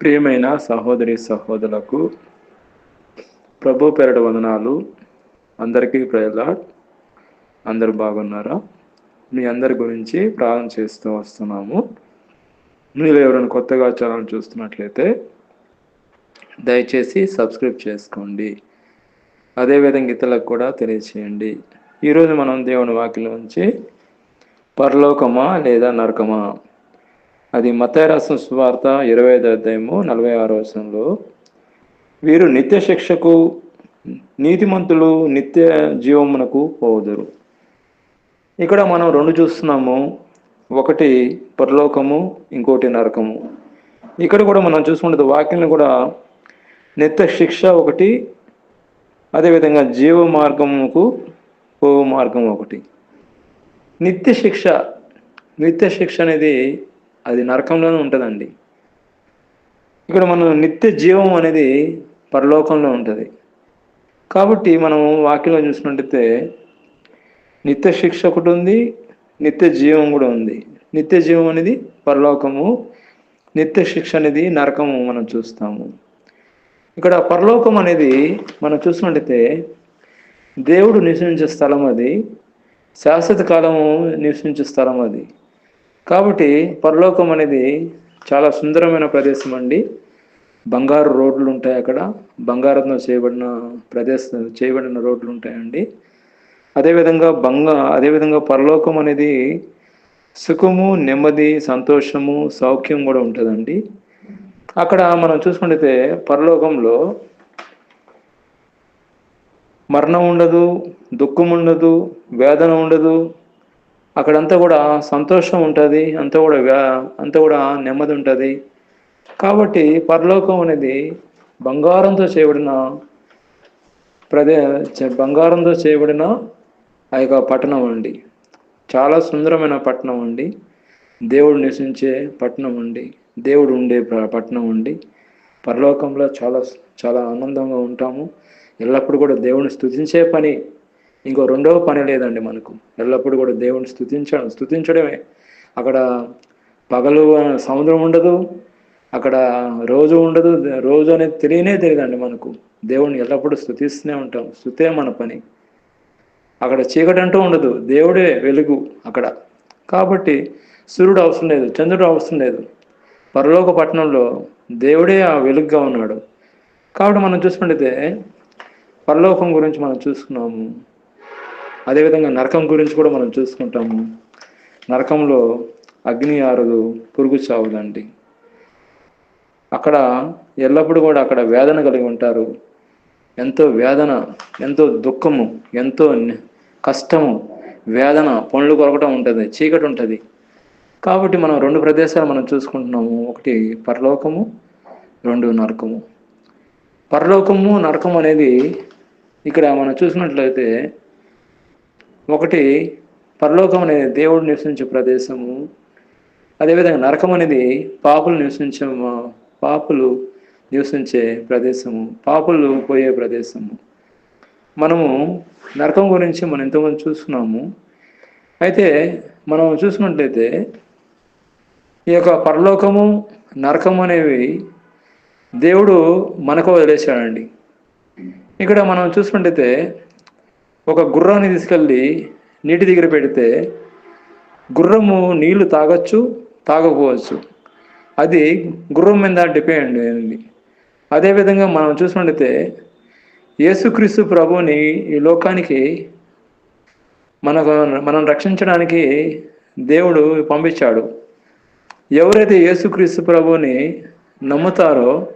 ప్రియమైన సహోదరి సహోదరులకు ప్రభు పెరడు వందనాలు. అందరికీ ప్రజల అందరు బాగున్నారా? మీ అందరి గురించి ప్రార్థన చేస్తూ వస్తున్నాము. మీరు ఎవరైనా కొత్తగా ఛానల్ చూస్తున్నట్లయితే దయచేసి సబ్స్క్రైబ్ చేసుకోండి. అదేవిధంగా ఇతరులకు కూడా తెలియచేయండి. ఈరోజు మనం దేవుని వాక్యం నుంచి పరలోకమా లేదా నరకమా అది మతైరాసం సువార్త ఇరవై ఐదు అధ్యాయము నలభై ఆరో వచనంలో వీరు నిత్య శిక్షకు నీతిమంతులు నిత్య జీవమునకు పోదురు ఇక్కడ మనం రెండు చూస్తున్నాము. ఒకటి పరలోకము ఇంకోటి నరకము. ఇక్కడ కూడా మనం చూసుకుంటే వాక్యం కూడా నిత్య శిక్ష ఒకటి అదేవిధంగా జీవ మార్గముకు పోవు మార్గం ఒకటి. నిత్య శిక్ష నిత్య శిక్ష అనేది అది నరకంలోనే ఉంటుందండి. ఇక్కడ మనం నిత్య జీవం అనేది పరలోకంలో ఉంటుంది. కాబట్టి మనం వాక్యంలో చూసినట్టయితే నిత్య శిక్ష ఒకటి ఉంది నిత్య జీవం కూడా ఉంది. నిత్య జీవం అనేది పరలోకము నిత్య శిక్ష అనేది నరకము మనం చూస్తాము. ఇక్కడ పరలోకం అనేది మనం చూసినట్టయితే దేవుడు నివసించే స్థలం అది శాశ్వత కాలము నివసించే స్థలం అది. కాబట్టి పరలోకం అనేది చాలా సుందరమైన ప్రదేశం అండి. బంగారు రోడ్లు ఉంటాయి అక్కడ. బంగారంతో చేయబడిన ప్రదేశం చేయబడిన రోడ్లు ఉంటాయండి. అదేవిధంగా బంగా అదేవిధంగా పరలోకం అనేది సుఖము నెమ్మది సంతోషము సౌఖ్యం కూడా ఉంటుందండి. అక్కడ మనం చూసుకుంటే పరలోకంలో మరణం ఉండదు దుఃఖం ఉండదు వేదన ఉండదు అక్కడంతా కూడా సంతోషం ఉంటుంది అంతా కూడా వ్యా అంతా కూడా నెమ్మది ఉంటుంది. కాబట్టి పరలోకం అనేది బంగారంతో చేయబడిన ప్రదే బంగారంతో చేయబడిన ఆ యొక్క పట్టణం అండి. చాలా సుందరమైన పట్టణం అండి. దేవుడు నివసించే పట్టణం అండి. దేవుడు ఉండే పట్టణం అండి. పరలోకంలో చాలా చాలా ఆనందంగా ఉంటాము. ఎల్లప్పుడూ కూడా దేవుని స్థుతించే పని ఇంకో రెండవ పని లేదండి మనకు. ఎల్లప్పుడూ కూడా దేవుని స్థుతించడం స్థుతించడమే అక్కడ పగలు సముద్రం ఉండదు అక్కడ రోజు ఉండదు రోజు అనేది తెలియనే తెలియదండి మనకు. దేవుణ్ణి ఎల్లప్పుడూ స్థుతిస్తూనే ఉంటాం. స్థుతే మన పని. అక్కడ చీకటి అంటూ ఉండదు. దేవుడే వెలుగు అక్కడ. కాబట్టి సూర్యుడు అవసరం లేదు చంద్రుడు అవసరం లేదు. పరలోక పట్టణంలో దేవుడే ఆ వెలుగుగా ఉన్నాడు. కాబట్టి మనం చూసుకుంటే పరలోకం గురించి మనం చూసుకున్నాము. అదేవిధంగా నరకం గురించి కూడా మనం చూసుకుంటాము. నరకంలో అగ్ని ఆరదు పురుగు చావుదండి. అక్కడ ఎల్లప్పుడూ కూడా అక్కడ వేదన కలిగి ఉంటారు. ఎంతో వేదన ఎంతో దుఃఖము ఎంతో కష్టము వేదన పనులు కొరకటం ఉంటుంది చీకటి ఉంటుంది. కాబట్టి మనం రెండు ప్రదేశాలు మనం చూసుకుంటున్నాము. ఒకటి పరలోకము రెండు నరకము. పరలోకము నరకం అనేది ఇక్కడ మనం చూసినట్లయితే ఒకటి పరలోకం అనేది దేవుడు నివసించే ప్రదేశము. అదేవిధంగా నరకం అనేది పాపులు నివసించే పాపులు నివసించే ప్రదేశము పాపులు పోయే ప్రదేశము. మనము నరకం గురించి మనం ఎంతోమంది చూస్తున్నాము. అయితే మనం చూసుకున్నట్లయితే ఈ యొక్క పరలోకము నరకం అనేవి దేవుడు మనకు వదిలేశాడండి. ఇక్కడ మనం చూసుకుంటే ఒక గుర్రాన్ని తీసుకెళ్ళి నీటి దగ్గర పెడితే గుర్రము నీళ్ళు తాగొచ్చు తాగకపోవచ్చు. అది గుర్రం మీద డిపెండ్ అయింది. అదేవిధంగా మనం చూసుకుంటే యేసుక్రీస్తు ప్రభుని ఈ లోకానికి మనకు మనం రక్షించడానికి దేవుడు పంపించాడు. ఎవరైతే యేసుక్రీస్తు ప్రభుని నమ్ముతారో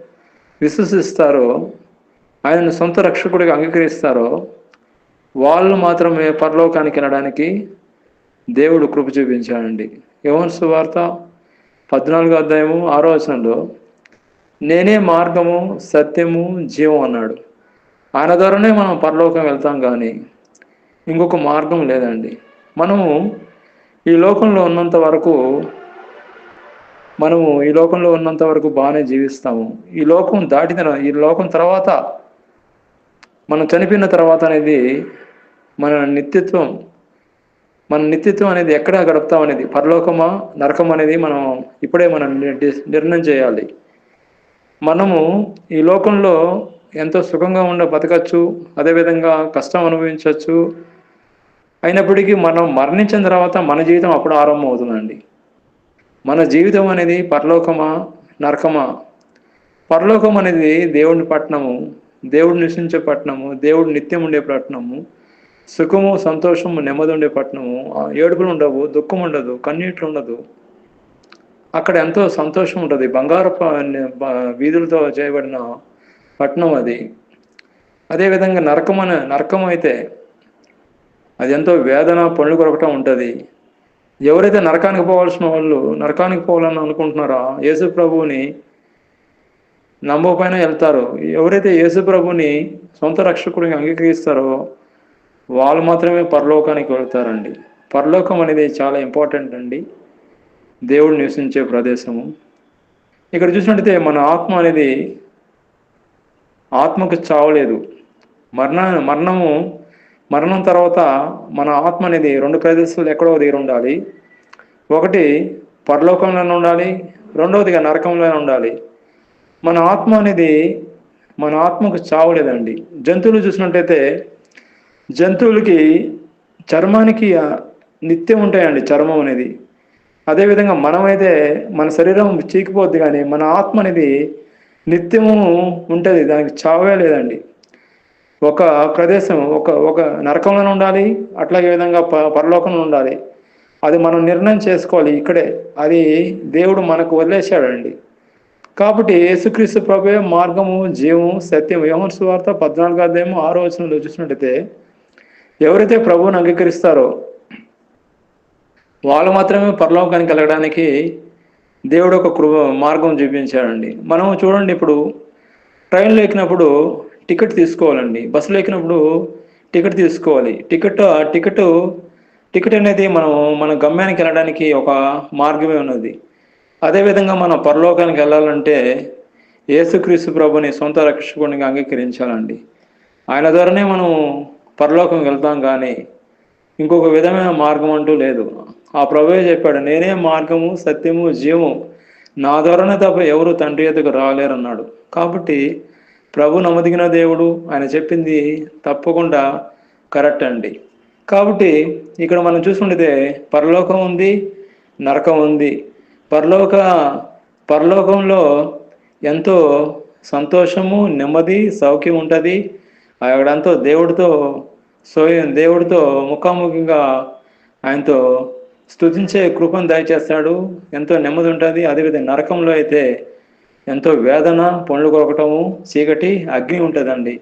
విశ్వసిస్తారో ఆయనను సొంత రక్షకుడిగా అంగీకరిస్తారో వాళ్ళు మాత్రమే పరలోకానికి వెళ్ళడానికి దేవుడు కృప చూపించాడండి. యోహన్ సువార్త పద్నాలుగో అధ్యాయము ఆరో వచనంలో నేనే మార్గము సత్యము జీవం అన్నాడు. ఆయన ద్వారానే మనం పరలోకం వెళ్తాం కానీ ఇంకొక మార్గం లేదండి. మనము ఈ లోకంలో ఉన్నంత వరకు మనము ఈ లోకంలో ఉన్నంత వరకు బాగానే జీవిస్తాము. ఈ లోకం దాటిన ఈ లోకం తర్వాత మనం చనిపోయిన తర్వాత అనేది మన నిత్యత్వం మన నిత్యత్వం అనేది ఎక్కడ గడుపుతాం అనేది పరలోకమా నరకం అనేది మనం ఇప్పుడే మనం నిర్ణయం చేయాలి. మనము ఈ లోకంలో ఎంతో సుఖంగా ఉండ బతకచ్చు అదేవిధంగా కష్టం అనుభవించవచ్చు అయినప్పటికీ మనం మరణించిన తర్వాత మన జీవితం అప్పుడు ఆరంభం అవుతుందండి. మన జీవితం అనేది పరలోకమా నరకమా? పరలోకం అనేది దేవుని పట్టణము. దేవుడు నివసించే పట్టణము దేవుడు నిత్యం ఉండే పట్టణము సుఖము సంతోషము నెమ్మది ఉండే పట్టణము ఏడుపులు ఉండవు దుఃఖం ఉండదు కన్నీట్లు ఉండదు. అక్కడ ఎంతో సంతోషం ఉంటుంది. బంగారు వీధులతో చేయబడిన పట్టణం అది. అదేవిధంగా నరకం అనే నరకం అయితే అది ఎంతో వేదన పనులు కొరకటం ఉంటుంది. ఎవరైతే నరకానికి పోవాల్సిన వాళ్ళు నరకానికి పోవాలని అనుకుంటున్నారో? యేసు ప్రభువుని నమ్మకపోయినా వెళ్తారు. ఎవరైతే యేసు ప్రభుని సొంత రక్షకుడిని అంగీకరిస్తారో వాళ్ళు మాత్రమే పరలోకానికి వెళ్తారండి. పరలోకం అనేది చాలా ఇంపార్టెంట్ అండి. దేవుడు నివసించే ప్రదేశము. ఇక్కడ చూసినట్టయితే మన ఆత్మ అనేది ఆత్మకు చావలేదు. మరణ మరణము మరణం తర్వాత మన ఆత్మ అనేది రెండు ప్రదేశాలు ఎక్కడో దగ్గర ఉండాలి. ఒకటి పరలోకంలోనే ఉండాలి. రెండవదిగా నరకంలోనే ఉండాలి. మన ఆత్మ అనేది మన ఆత్మకు చావలేదండి. జంతువులు చూసినట్టయితే జంతువులకి చర్మానికి నిత్యం ఉంటాయండి చర్మం అనేది. అదేవిధంగా మనమైతే మన శరీరం చీకిపోద్ది కానీ మన ఆత్మ అనేది నిత్యము ఉంటుంది దానికి చావే లేదండి. ఒక ప్రదేశం ఒక ఒక నరకంలోనే ఉండాలి అట్లాగే విధంగా ప పరలోకంలో ఉండాలి. అది మనం నిర్ణయం చేసుకోవాలి ఇక్కడే. అది దేవుడు మనకు వదిలేశాడండి. కాబట్టి యేసుక్రీస్తు ప్రభు మార్గము జీవము సత్యం యోహన్ సువార్త పద్నాలుగు అధ్యాయము ఆరో వచనంలో చూసినట్టయితే ఎవరైతే ప్రభువుని అంగీకరిస్తారో వాళ్ళు మాత్రమే పరలోకానికి వెళ్ళడానికి దేవుడు ఒక కృ మార్గం చూపించాడండి. మనం చూడండి ఇప్పుడు ట్రైన్లో ఎక్కినప్పుడు టికెట్ తీసుకోవాలండి. బస్సులో ఎక్కినప్పుడు టికెట్ తీసుకోవాలి. టికెట్ టికెట్ టికెట్ అనేది మనం మన గమ్యానికి వెళ్ళడానికి ఒక మార్గమే ఉన్నది. అదేవిధంగా మనం పరలోకానికి వెళ్ళాలంటే యేసుక్రీస్తు ప్రభుని సొంత రక్షకునిగా అంగీకరించాలండి. ఆయన ద్వారానే మనం పరలోకం వెళ్తాం కానీ ఇంకొక విధమైన మార్గం అంటూ లేదు. ఆ ప్రభువే చెప్పాడు నేనే మార్గము సత్యము జీవము. నా ద్వారానే తప్ప ఎవరు తండ్రి ఎదుగు రాలేరన్నాడు. కాబట్టి ప్రభు నమ్మదిగిన దేవుడు ఆయన చెప్పింది తప్పకుండా కరెక్ట్ అండి. కాబట్టి ఇక్కడ మనం చూసుకుంటే పరలోకం ఉంది నరకం ఉంది. పరలోక పరలోకంలో ఎంతో సంతోషము నెమ్మది సౌఖ్యం ఉంటుంది. ఆవిడంతో దేవుడితో సోయం దేవుడితో ముఖాముఖిగా ఆయనతో స్థుతించే కృపను దయచేస్తాడు. ఎంతో నెమ్మది ఉంటుంది. అదేవిధంగా నరకంలో అయితే ఎంతో వేదన పండ్లు కొరకటము చీకటి అగ్ని ఉంటుందండి.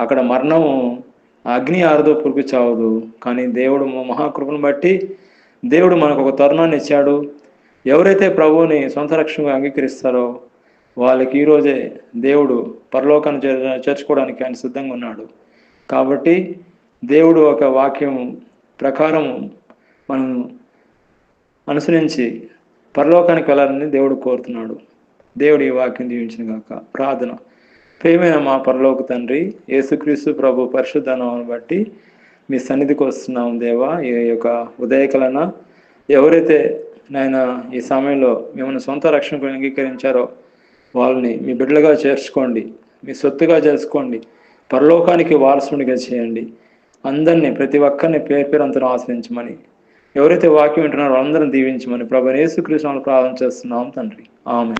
అక్కడ మరణము అగ్ని ఆరదో పురుగు చావదు కానీ దేవుడు మహాకృపను బట్టి దేవుడు మనకు ఒక తరుణాన్ని ఇచ్చాడు. ఎవరైతే ప్రభువుని సొంత రక్షణగా అంగీకరిస్తారో వాళ్ళకి ఈరోజే దేవుడు పరలోకాన్ని చేర్చుకోవడానికి ఆయన సిద్ధంగా ఉన్నాడు. కాబట్టి దేవుడు ఒక వాక్యం ప్రకారం మనం అనుసరించి పరలోకానికి వెళ్ళాలని దేవుడు కోరుతున్నాడు. దేవుడు ఈ వాక్యం దీవించిన కాక ప్రార్థన. ప్రేమైన మా పరలోక తండ్రి యేసుక్రీస్తు ప్రభు పరిశుద్ధనాన్ని బట్టి మీ సన్నిధికి వస్తున్నాం దేవా. ఈ యొక్క ఉదయకలన ఎవరైతే నాయన ఈ సమయంలో మిమ్మల్ని సొంత రక్షణకు అంగీకరించారో వాళ్ళని మీ బిడ్డలుగా చేర్చుకోండి మీ సొత్తుగా చేసుకోండి పరలోకానికి వారసునిగా చేయండి. అందరినీ ప్రతి ఒక్కరిని పేరు పేరు అంతా ఆశ్రయించమని ఎవరైతే వాక్యం వింటున్నారో అందరం దీవించమని ప్రభు యేసుకృష్ణాలు ప్రార్థన చేస్తున్నాం తండ్రి. ఆమె